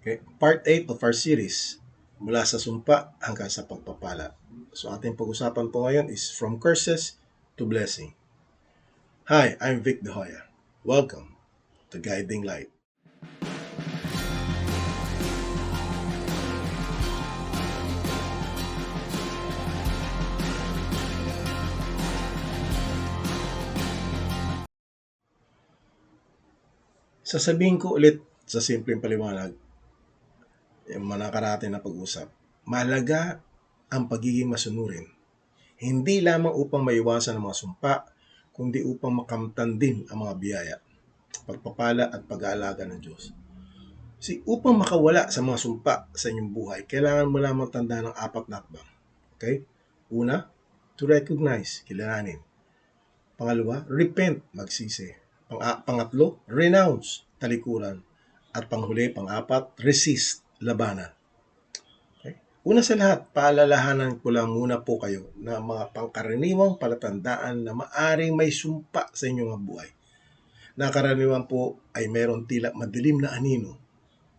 Okay, part 8 of our series, mula sa sumpa hanggang sa pagpapala. So ating pag-usapan po ngayon is from curses to blessing. Hi, I'm Vic De Hoya. Welcome to Guiding Light. Sasabihin ko ulit sa simpleng paliwanag, yung mga nakarate na pag-usap, mahalaga ang pagiging masunurin. Hindi lamang upang maiwasan ang mga sumpa, kundi upang makamtan din ang mga biyaya, pagpapala at pag-aalaga ng Diyos. Si upang makawala sa mga sumpa sa inyong buhay, kailangan mo lamang tandaan ng apat na hakbang. Okay? Una, to recognize, kilalanin. Pangalawa, repent, magsisi. Pang pangatlo, renounce, talikuran. At panghuli, pang-apat, resist, labanan. Okay? Una sa lahat, paalalahanan ko lang muna po kayo na mga pangkaraniwang palatandaan na maaring may sumpa sa inyong buhay. Na karaniwan po ay meron tila madilim na anino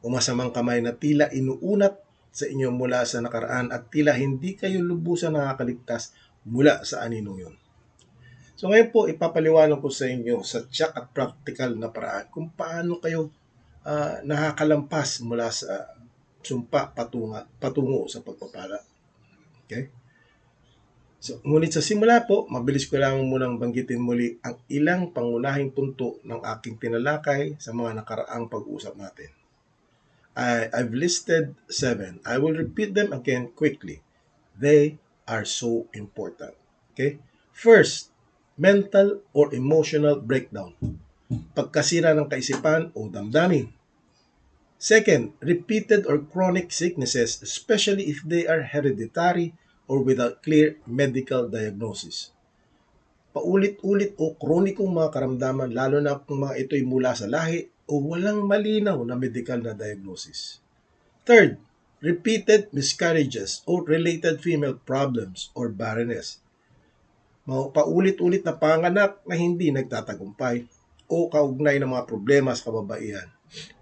o masamang kamay na tila inuunat sa inyo mula sa nakaraan at tila hindi kayo lubusan nakakaligtas mula sa aninong yun. So ngayon po, ipapaliwanag ko sa inyo sa tsak at practical na paraan kung paano kayo uh, nakakalampas mula sa sumpa patunga, patungo sa pagpapala. Okay? So, ngunit sa simula po, mabilis ko lang munang banggitin muli ang ilang pangunahing punto ng aking tinalakay sa mga nakaraang pag-usap natin. I, I've listed seven. I will repeat them again quickly. They are so important. Okay? First, mental or emotional breakdown. Pagkasira ng kaisipan o damdamin. Second, repeated or chronic sicknesses, especially if they are hereditary or without clear medical diagnosis. Paulit-ulit o kronikong mga karamdaman, lalo na kung mga ito'y mula sa lahi o walang malinaw na medical na diagnosis. Third, repeated miscarriages or related female problems or barrenness. Paulit-ulit na panganak na hindi nagtatagumpay o kaugnay ng mga problema sa kababaihan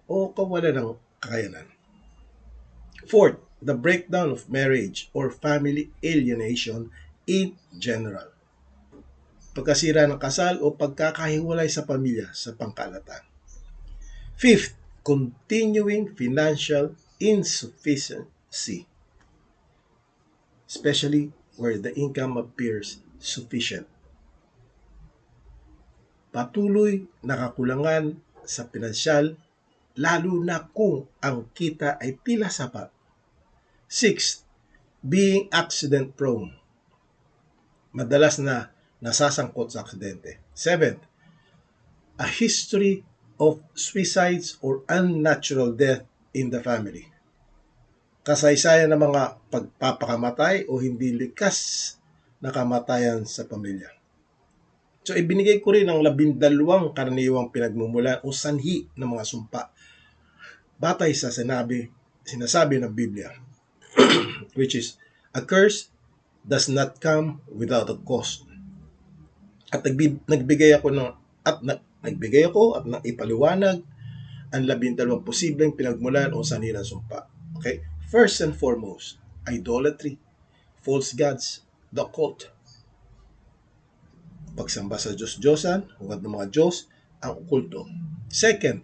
o kawalan ng kakayanan. Fourth, the breakdown of marriage or family alienation in general. Pagkasira ng kasal o pagkakahiwalay sa pamilya sa pangkalatan. Fifth, continuing financial insufficiency, especially where the income appears sufficient. Patuloy na kakulangan sa pinansyal, lalo na kung ang kita ay tila sapat. Sixth, being accident prone. Madalas na nasasangkot sa aksidente. Seventh, a history of suicides or unnatural death in the family. Kasaysayan ng mga pagpapakamatay o hindi likas na kamatayan sa pamilya. So ibinigay ko rin ang labindalawang karaniwang pinagmumulan o sanhi ng mga sumpa batay sa sinabi, sinasabi ng Biblia which is a curse does not come without a cause. At nagbigay ako ng at Nagbigay ako at ipaliwanag ang labindalawang posibleng pinagmulan o sanhi ng sumpa. Okay? First and foremost, idolatry, false gods, the cult. Pagsamba sa Diyos-Diyosan, hungad ng mga Diyos, ang okulto. Second,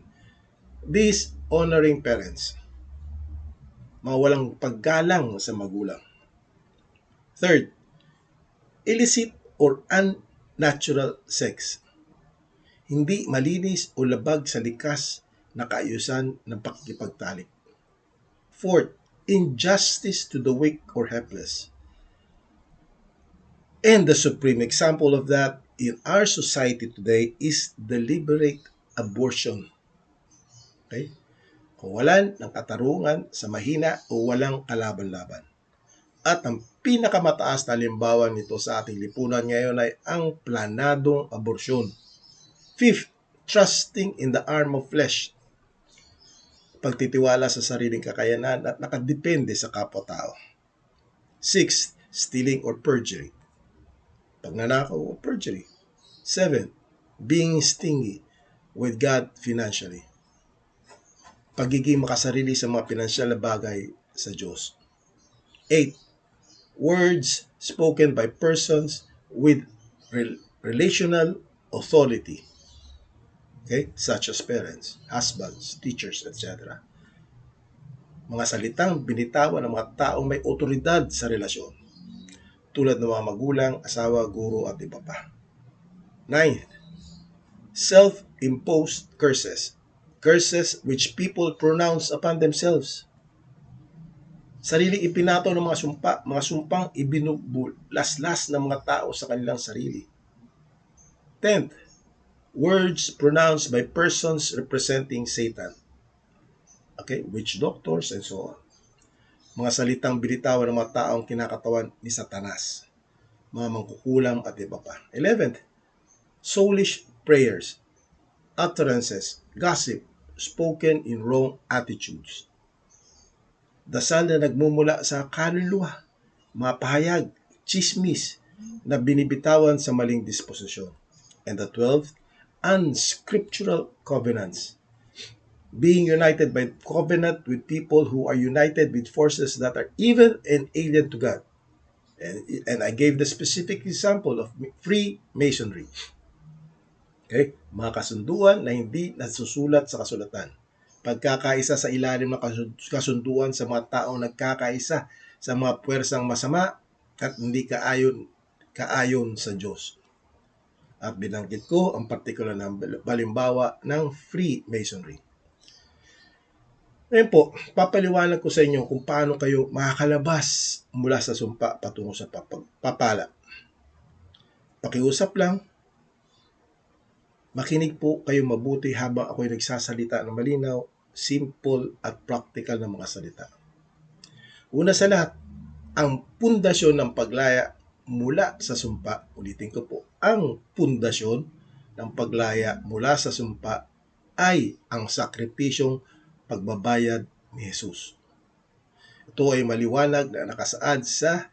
dishonoring parents. Mawalang paggalang sa magulang. Third, illicit or unnatural sex hindi malinis o labag sa likas na kaayusan ng pakikipagtalik. Fourth, injustice to the weak or helpless. And the supreme example of that in our society today is deliberate abortion. Okay? Kawalan ng katarungan sa mahina o walang kalaban-laban. At ang pinakamataas na limbawan nito sa ating lipunan ngayon ay ang planadong aborsyon Fifth, trusting in the arm of flesh. Pagtitiwala sa sariling kakayanan at nakadepende sa kapwa-tao. Sixth, stealing or perjury. Pagnanakaw o perjury. Seven, being stingy with God financially. Pagiging makasarili sa mga pinansyal na bagay sa Diyos. 8. Words spoken by persons with rel- relational authority. Okay? Such as parents, husbands, teachers, etc. Mga salitang binitawan ng mga taong may otoridad sa relasyon. Tulad ng mga magulang, asawa, guro, at iba pa. 9. Self-imposed curses curses which people pronounce upon themselves. Sarili ipinato ng mga sumpa, mga sumpang ibinubulaslas ng mga tao sa kanilang sarili. Tenth, words pronounced by persons representing Satan. Okay, witch doctors and so on. Mga salitang binitawan ng mga taong kinakatawan ni Satanas. Mga mangkukulam at iba pa. Eleventh, soulish prayers, utterances, gossip, spoken in wrong attitudes. Dasal na nagmumula sa kaluluwa, mga pahayag, chismis, na binibitawan sa maling disposisyon. And the twelfth, unscriptural covenants. Being united by covenant with people who are united with forces that are evil and alien to God. And, and I gave the specific example of Freemasonry. Okay? Mga kasunduan na hindi nasusulat sa kasulatan. Pagkakaisa sa ilalim ng kasunduan sa mga taong nagkakaisa sa mga puwersang masama at hindi kaayon kaayon sa Diyos. At binanggit ko ang partikular na balimbawa ng Freemasonry. Ngayon po, papaliwanag ko sa inyo kung paano kayo makakalabas mula sa sumpa patungo sa papala. Pakiusap lang, Makinig po kayo mabuti habang ako'y nagsasalita ng malinaw, simple at practical na mga salita. Una sa lahat, ang pundasyon ng paglaya mula sa sumpa, ulitin ko po, ang pundasyon ng paglaya mula sa sumpa ay ang sakripisyong pagbabayad ni Jesus. Ito ay maliwanag na nakasaad sa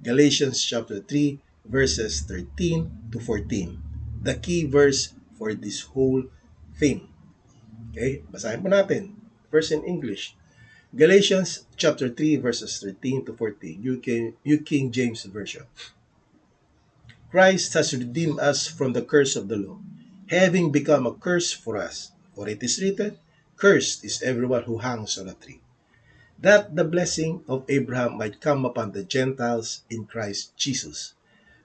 Galatians chapter 3 verses 13 to 14. The key verse for this whole thing. Okay? Basahin po natin. First in English. Galatians chapter 3 verses 13 to 14. New King, New King James Version. Christ has redeemed us from the curse of the law, having become a curse for us. For it is written, Cursed is everyone who hangs on a tree. That the blessing of Abraham might come upon the Gentiles in Christ Jesus,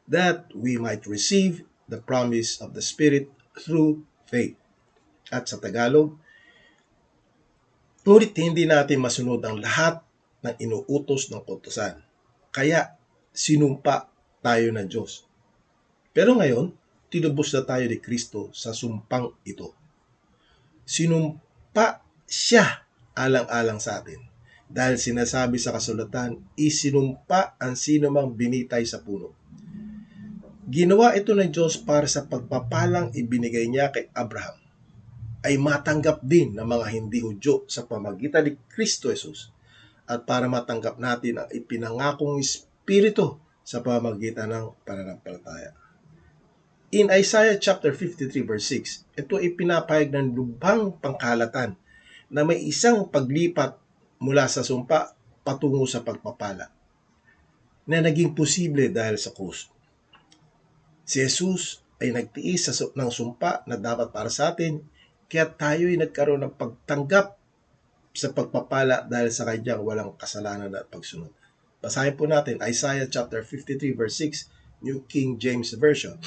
that we might receive the promise of the Spirit through faith. At sa Tagalog, ngunit hindi natin masunod ang lahat ng inuutos ng kutusan. Kaya sinumpa tayo ng Diyos. Pero ngayon, tinubos na tayo ni Kristo sa sumpang ito. Sinumpa siya alang-alang sa atin. Dahil sinasabi sa kasulatan, isinumpa ang sino mang binitay sa puno. Ginawa ito ng Diyos para sa pagpapalang ibinigay niya kay Abraham ay matanggap din ng mga hindi Hudyo sa pamagitan ni Kristo Jesus at para matanggap natin ang ipinangakong Espiritu sa pamagitan ng pananampalataya. In Isaiah chapter 53 verse 6, ito ay pinapayag ng lubhang pangkalatan na may isang paglipat mula sa sumpa patungo sa pagpapala na naging posible dahil sa krus. Si Jesus ay nagtiis sa, ng sumpa na dapat para sa atin, kaya tayo ay nagkaroon ng pagtanggap sa pagpapala dahil sa kanyang walang kasalanan at pagsunod. Basahin po natin Isaiah chapter 53 verse 6, New King James Version.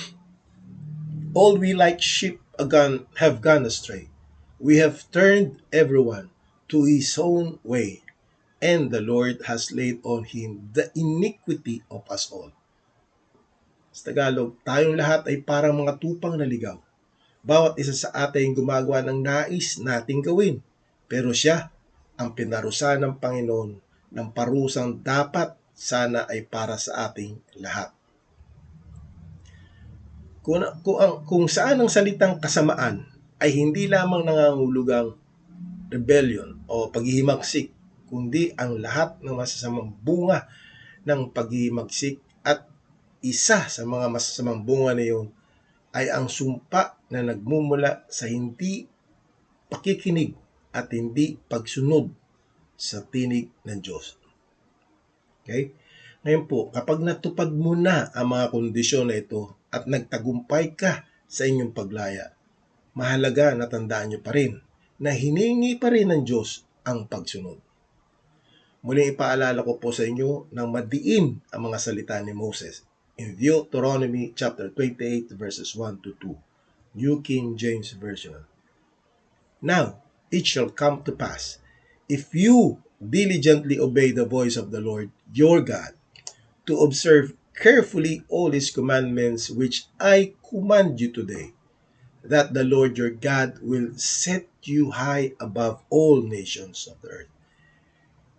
All we like sheep gone, have gone astray. We have turned everyone to his own way, and the Lord has laid on him the iniquity of us all. Sa Tagalog, tayong lahat ay parang mga tupang naligaw. Bawat isa sa atin gumagawa ng nais nating gawin. Pero siya ang pinarusa ng Panginoon ng parusang dapat sana ay para sa ating lahat. Kung, kung, kung saan ang salitang kasamaan ay hindi lamang nangangulugang rebellion o paghihimagsik, kundi ang lahat ng masasamang bunga ng paghihimagsik isa sa mga masasamang bunga na yun ay ang sumpa na nagmumula sa hindi pakikinig at hindi pagsunod sa tinig ng Diyos. Okay? Ngayon po, kapag natupad mo na ang mga kondisyon na ito at nagtagumpay ka sa inyong paglaya, mahalaga na tandaan nyo pa rin na hiningi pa rin ng Diyos ang pagsunod. Muling ipaalala ko po sa inyo ng madiin ang mga salita ni Moses in Deuteronomy chapter 28 verses 1 to 2, New King James Version. Now, it shall come to pass, if you diligently obey the voice of the Lord your God, to observe carefully all his commandments which I command you today, that the Lord your God will set you high above all nations of the earth.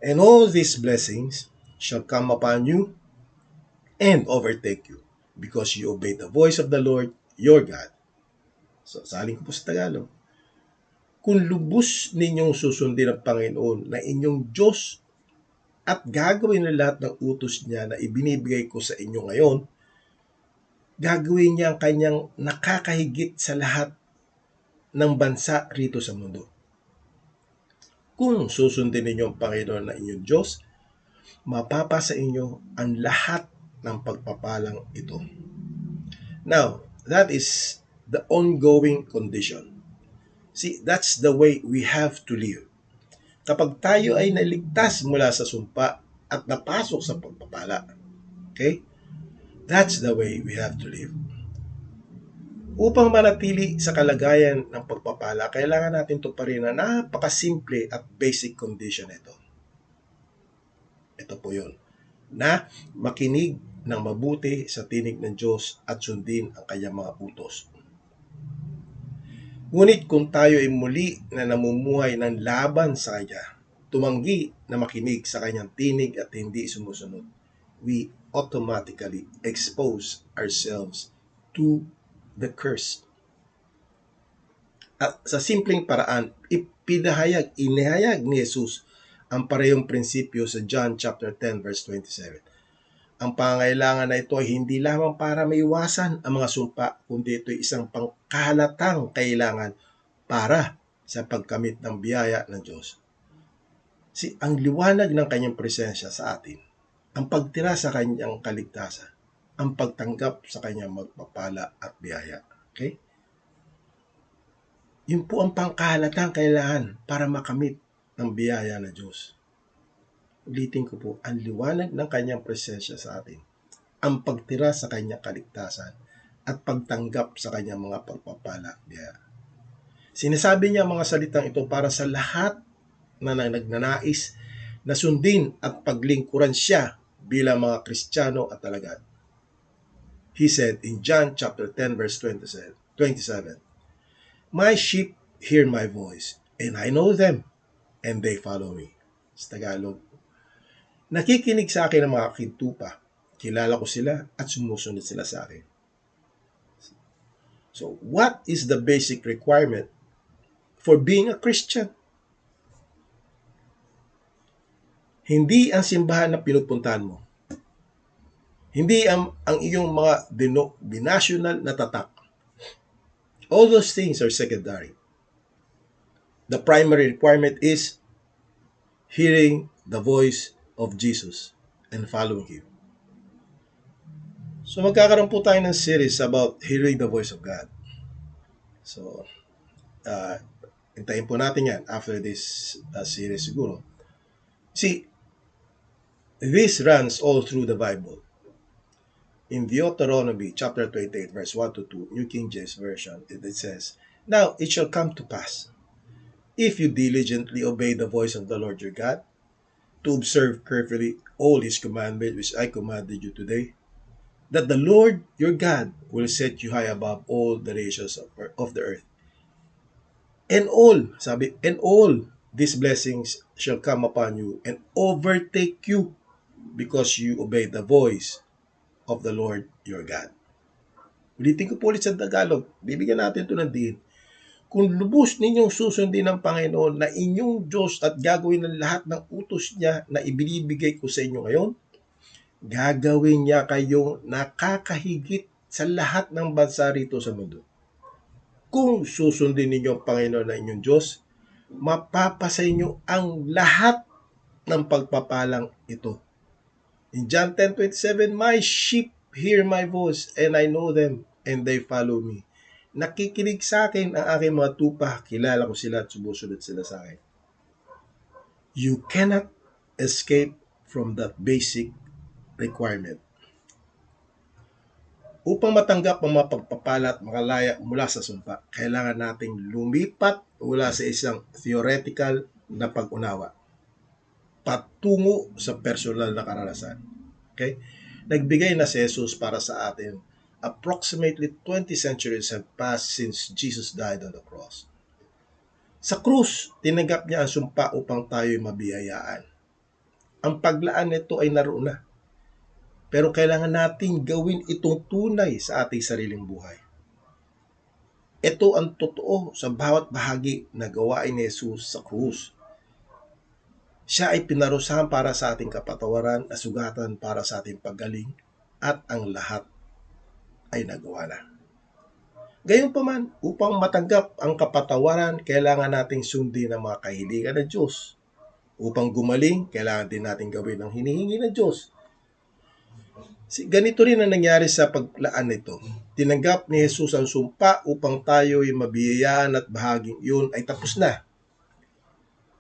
And all these blessings shall come upon you and overtake you, because you obey the voice of the Lord your God. So, saling ko po sa Tagalog. Kung lubos ninyong susundin ang Panginoon na inyong Diyos at gagawin na lahat ng utos niya na ibinibigay ko sa inyo ngayon, gagawin niya ang kanyang nakakahigit sa lahat ng bansa rito sa mundo. Kung susundin ninyo ang Panginoon na inyong Diyos, mapapa sa inyo ang lahat ng pagpapalang ito. Now, that is the ongoing condition. See, that's the way we have to live. Kapag tayo ay naligtas mula sa sumpa at napasok sa pagpapala, okay? That's the way we have to live. Upang manatili sa kalagayan ng pagpapala, kailangan natin ito pa rin na napakasimple at basic condition ito. Ito po yun. Na makinig ng mabuti sa tinig ng Diyos at sundin ang kanyang mga utos. Ngunit kung tayo ay muli na namumuhay ng laban sa Kanya, tumanggi na makinig sa Kanyang tinig at hindi sumusunod, we automatically expose ourselves to the curse. At sa simpleng paraan, ipinahayag, inihayag ni Jesus ang parehong prinsipyo sa John chapter 10 verse 27 ang pangailangan na ito ay hindi lamang para maiwasan ang mga sumpa, kundi ito ay isang pangkahalatang kailangan para sa pagkamit ng biyaya ng Diyos. Si ang liwanag ng kanyang presensya sa atin, ang pagtira sa kanyang kaligtasan, ang pagtanggap sa kanyang magpapala at biyaya. Okay? Yun po ang pangkahalatang kailangan para makamit ng biyaya ng Diyos. Ulitin ko po, ang liwanag ng kanyang presensya sa atin, ang pagtira sa kanyang kaligtasan, at pagtanggap sa kanyang mga pagpapala. Yeah. Sinasabi niya mga salitang ito para sa lahat na nagnanais na sundin at paglingkuran siya bilang mga Kristiyano at alagad. He said in John chapter 10 verse 27, 27, My sheep hear my voice, and I know them, and they follow me. Sa Tagalog, Nakikinig sa akin ang mga kintupa. Kilala ko sila at sumusunod sila sa akin. So, what is the basic requirement for being a Christian? Hindi ang simbahan na pinupuntahan mo. Hindi ang, ang iyong mga binational na tatak. All those things are secondary. The primary requirement is hearing the voice of Jesus and following Him. So magkakaroon po tayo ng series about hearing the voice of God. So, uh, hintayin po natin yan after this uh, series siguro. See, this runs all through the Bible. In Deuteronomy chapter 28 verse 1 to 2, New King James Version, it says, Now it shall come to pass, if you diligently obey the voice of the Lord your God, to observe carefully all his commandments which I commanded you today, that the Lord your God will set you high above all the nations of, the earth. And all, sabi, and all these blessings shall come upon you and overtake you because you obey the voice of the Lord your God. Ulitin ko po ulit sa Tagalog, bibigyan natin ito ng din kung lubos ninyong susundin ng Panginoon na inyong Diyos at gagawin ng lahat ng utos niya na ibinibigay ko sa inyo ngayon, gagawin niya kayong nakakahigit sa lahat ng bansa rito sa mundo. Kung susundin ninyo ang Panginoon na inyong Diyos, mapapasa inyo ang lahat ng pagpapalang ito. In John 10:27, My sheep hear my voice and I know them and they follow me. Nakikinig sa akin ang aking mga tupa, kilala ko sila at sumusunod sila sa akin. You cannot escape from that basic requirement. Upang matanggap ang mga pagpapala at makalaya mula sa sumpa, kailangan nating lumipat mula sa isang theoretical na pag-unawa patungo sa personal na karanasan. Okay? Nagbigay na si Jesus para sa atin. Approximately 20 centuries have passed since Jesus died on the cross. Sa krus, tinanggap niya ang sumpa upang tayo'y mabiyayaan. Ang paglaan nito ay naroon na pero kailangan nating gawin itong tunay sa ating sariling buhay. Ito ang totoo sa bawat bahagi na gawain ni Jesus sa krus. Siya ay pinarusahan para sa ating kapatawaran, asugatan para sa ating paggaling, at ang lahat ay nagawa na. Gayunpaman, upang matanggap ang kapatawaran, kailangan nating sundin ang mga kahilingan ng Diyos. Upang gumaling, kailangan din natin gawin ang hinihingi ng Diyos Si, ganito rin ang nangyari sa paglaan nito. Tinanggap ni Jesus ang sumpa upang tayo ay mabiyayaan at bahaging yun ay tapos na.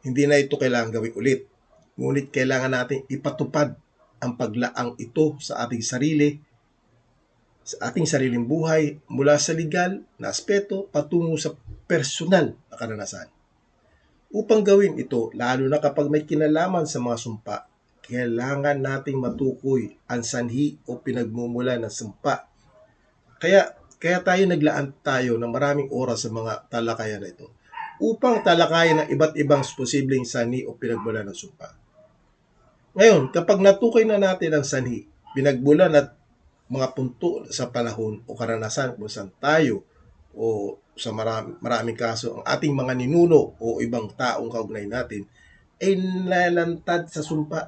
Hindi na ito kailangan gawin ulit. Ngunit kailangan natin ipatupad ang paglaang ito sa ating sarili, sa ating sariling buhay mula sa legal na aspeto patungo sa personal na karanasan. Upang gawin ito, lalo na kapag may kinalaman sa mga sumpa, kailangan nating matukoy ang sanhi o pinagmumula ng sumpa. Kaya, kaya tayo naglaan tayo ng maraming oras sa mga talakayan na ito upang talakayan ang iba't ibang posibleng sanhi o pinagmula ng sumpa. Ngayon, kapag natukoy na natin ang sanhi, pinagmulan at mga punto sa panahon o karanasan kung saan tayo o sa marami, maraming kaso ang ating mga ninuno o ibang taong kaugnay natin ay nalantad sa sumpa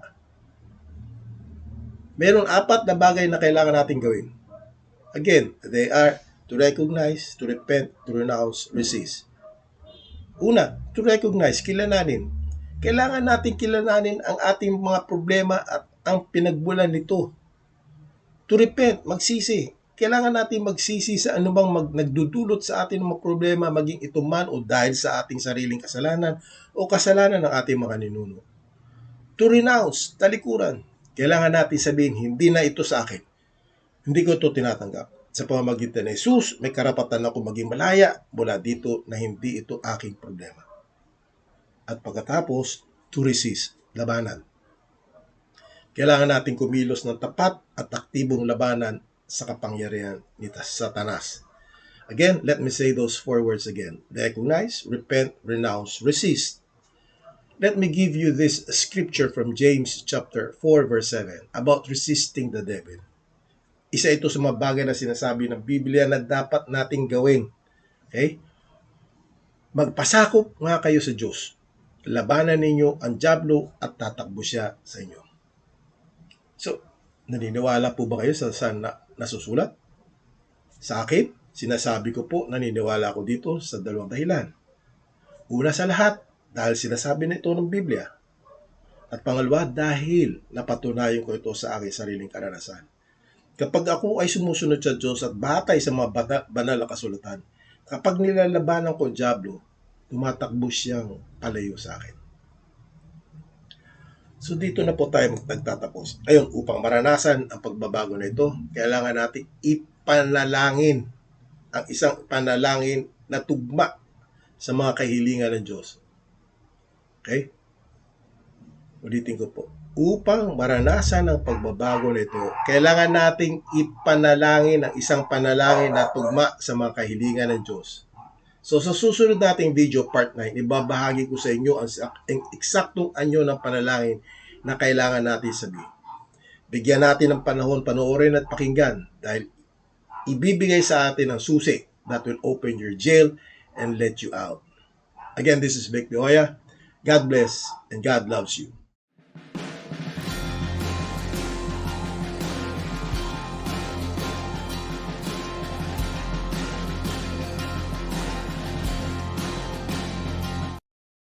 meron apat na bagay na kailangan natin gawin. Again, they are to recognize, to repent, to renounce, resist. Una, to recognize, kilalanin. Kailangan natin kilalanin ang ating mga problema at ang pinagbulan nito. To repent, magsisi. Kailangan natin magsisi sa anumang mag, nagdudulot sa atin ng problema, maging ito man o dahil sa ating sariling kasalanan o kasalanan ng ating mga ninuno. To renounce, talikuran kailangan natin sabihin, hindi na ito sa akin. Hindi ko ito tinatanggap. Sa pamamagitan ni Jesus, may karapatan ako maging malaya mula dito na hindi ito aking problema. At pagkatapos, to resist, labanan. Kailangan natin kumilos ng tapat at aktibong labanan sa kapangyarihan ni Satanas. Again, let me say those four words again. Recognize, repent, renounce, resist. Let me give you this scripture from James chapter 4 verse 7 about resisting the devil. Isa ito sa mga bagay na sinasabi ng Biblia na dapat nating gawin. Okay? Magpasakop nga kayo sa Diyos. Labanan ninyo ang Diablo at tatakbo siya sa inyo. So, naniniwala po ba kayo sa saan na, nasusulat? Sa akin, sinasabi ko po naniniwala ako dito sa dalawang dahilan. Una sa lahat, dahil sinasabi nito ng Biblia. At pangalawa, dahil napatunayan ko ito sa aking sariling karanasan. Kapag ako ay sumusunod sa Diyos at batay sa mga banal na kasulatan, kapag nilalabanan ko ang Diablo, tumatakbo siyang palayo sa akin. So dito na po tayo nagtatapos. Ayun, upang maranasan ang pagbabago na ito, kailangan natin ipanalangin ang isang panalangin na tugma sa mga kahilingan ng Diyos Okay? Ulitin ko po. Upang maranasan ang pagbabago nito, kailangan nating ipanalangin ang isang panalangin na tugma sa mga kahilingan ng Diyos. So sa susunod nating video part 9, ibabahagi ko sa inyo ang, ang eksaktong anyo ng panalangin na kailangan natin sabihin. Bigyan natin ng panahon panoorin at pakinggan dahil ibibigay sa atin ang susi that will open your jail and let you out. Again, this is Vic De Hoya. God bless and God loves you.